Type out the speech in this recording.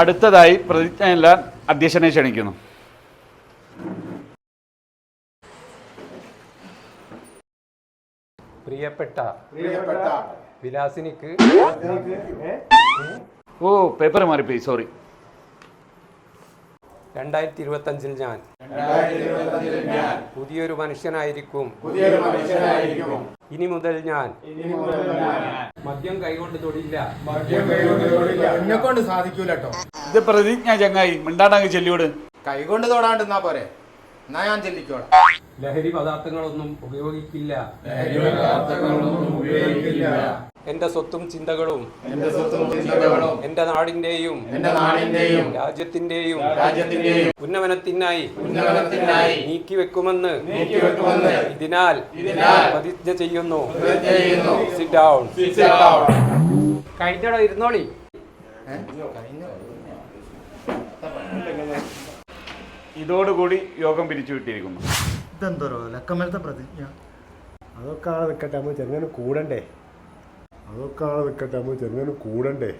അടുത്തതായി പ്രതിജ്ഞയെല്ലാം അധ്യക്ഷനെ ക്ഷണിക്കുന്നു. പ്രിയപ്പെട്ട വിലാസിനിക്ക് ഓ പേപ്പർ മാറിപ്പോയി സോറി രണ്ടായിരത്തി ഇരുപത്തഞ്ചിൽ ഞാൻ പുതിയൊരു മനുഷ്യനായിരിക്കും. പുതിയൊരു മനുഷ്യനായിരിക്കും. ഇനി മുതൽ ഞാൻ. മദ്യം കൈകൊണ്ട് തൊടില്ല. എന്നെ കൊണ്ട് സാധിക്കൂല കേട്ടോ ഇത് പ്രതിജ്ഞ ചങ്ങായി. മിണ്ടാണ്ടങ്ങ് ചെല്ലിയോട്. കൈകൊണ്ട് തൊടാണ്ട് എന്നാ പോരെ? എന്നാ ഞാൻ ചെല്ലിക്കോളാം. ലഹരി പദാർത്ഥങ്ങളൊന്നും ഉപയോഗിക്കില്ല. എന്റെ സ്വത്തും ചിന്തകളും എന്റെ സ്വത്തും ചിന്തകളും എന്റെ നാടിന്റെയും എന്റെ നാടിന്റെയും രാജ്യത്തിന്റെയും രാജ്യത്തിന്റെയും ഉന്നമനത്തിനായി ഉന്നമനത്തിനായി നീക്കിവെക്കുമെന്ന് നീക്കിവെക്കുമെന്ന് ഇതിനാൽ ഇതിനാൽ പ്രതിജ്ഞ ചെയ്യുന്നു. പ്രതിജ്ഞ ചെയ്യുന്നു. സിറ്റ് ഡൗൺ സിറ്റ് ഡൗൺ കഴിഞ്ഞോ ഇരുന്നോളി? ഇതോടുകൂടി യോഗം പിരിച്ചു വിട്ടിരിക്കുന്നു. ഇതെന്തോരോ ലക്കമലത്തെ പ്രതിജ്ഞ? അതൊക്കെ ആളെ നിൽക്കട്ടെ നമ്മൾ ചെറുങ്ങനെ കൂടണ്ടേ? അതൊക്കെ ആളെ നിൽക്കട്ടെ നമ്മൾ ചെറുങ്ങനെ കൂടണ്ടേ?